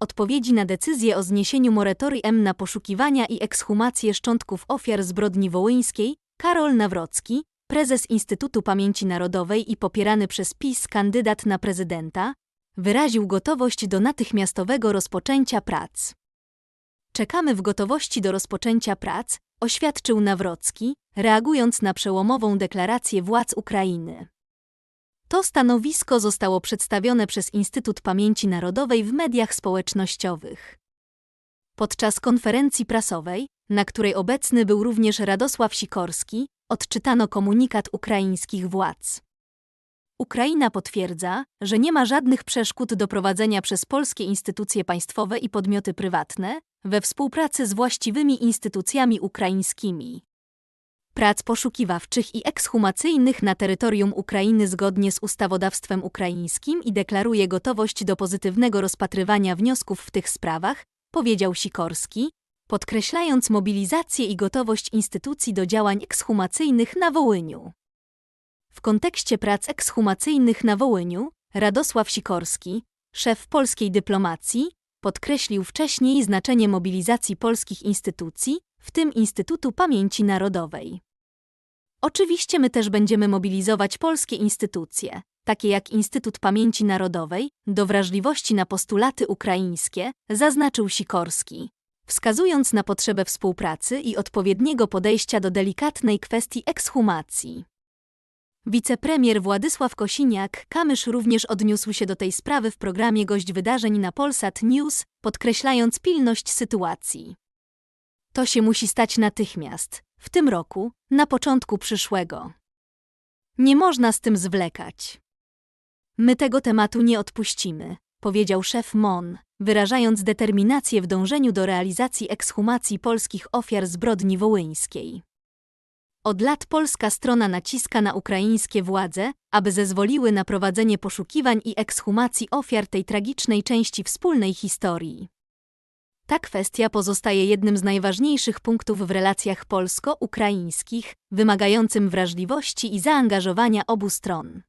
odpowiedzi na decyzję o zniesieniu moratorium na poszukiwania i ekshumację szczątków ofiar zbrodni wołyńskiej, Karol Nawrocki, prezes Instytutu Pamięci Narodowej i popierany przez PiS kandydat na prezydenta, wyraził gotowość do natychmiastowego rozpoczęcia prac. Czekamy w gotowości do rozpoczęcia prac, oświadczył Nawrocki, reagując na przełomową deklarację władz Ukrainy. To stanowisko zostało przedstawione przez Instytut Pamięci Narodowej w mediach społecznościowych. Podczas konferencji prasowej, na której obecny był również Radosław Sikorski, odczytano komunikat ukraińskich władz. Ukraina potwierdza, że nie ma żadnych przeszkód do prowadzenia przez polskie instytucje państwowe i podmioty prywatne we współpracy z właściwymi instytucjami ukraińskimi. Prac poszukiwawczych i ekshumacyjnych na terytorium Ukrainy zgodnie z ustawodawstwem ukraińskim i deklaruje gotowość do pozytywnego rozpatrywania wniosków w tych sprawach, powiedział Sikorski, podkreślając mobilizację i gotowość instytucji do działań ekshumacyjnych na Wołyniu. W kontekście prac ekshumacyjnych na Wołyniu, Radosław Sikorski, szef polskiej dyplomacji, podkreślił wcześniej znaczenie mobilizacji polskich instytucji, w tym Instytutu Pamięci Narodowej. Oczywiście my też będziemy mobilizować polskie instytucje, takie jak Instytut Pamięci Narodowej, do wrażliwości na postulaty ukraińskie, zaznaczył Sikorski, wskazując na potrzebę współpracy i odpowiedniego podejścia do delikatnej kwestii ekshumacji. Wicepremier Władysław Kosiniak-Kamysz również odniósł się do tej sprawy w programie Gość Wydarzeń na Polsat News, podkreślając pilność sytuacji. To się musi stać natychmiast, w tym roku, na początku przyszłego. Nie można z tym zwlekać. My tego tematu nie odpuścimy, powiedział szef MON, wyrażając determinację w dążeniu do realizacji ekshumacji polskich ofiar zbrodni wołyńskiej. Od lat polska strona naciska na ukraińskie władze, aby zezwoliły na prowadzenie poszukiwań i ekshumacji ofiar tej tragicznej części wspólnej historii. Ta kwestia pozostaje jednym z najważniejszych punktów w relacjach polsko-ukraińskich, wymagającym wrażliwości i zaangażowania obu stron.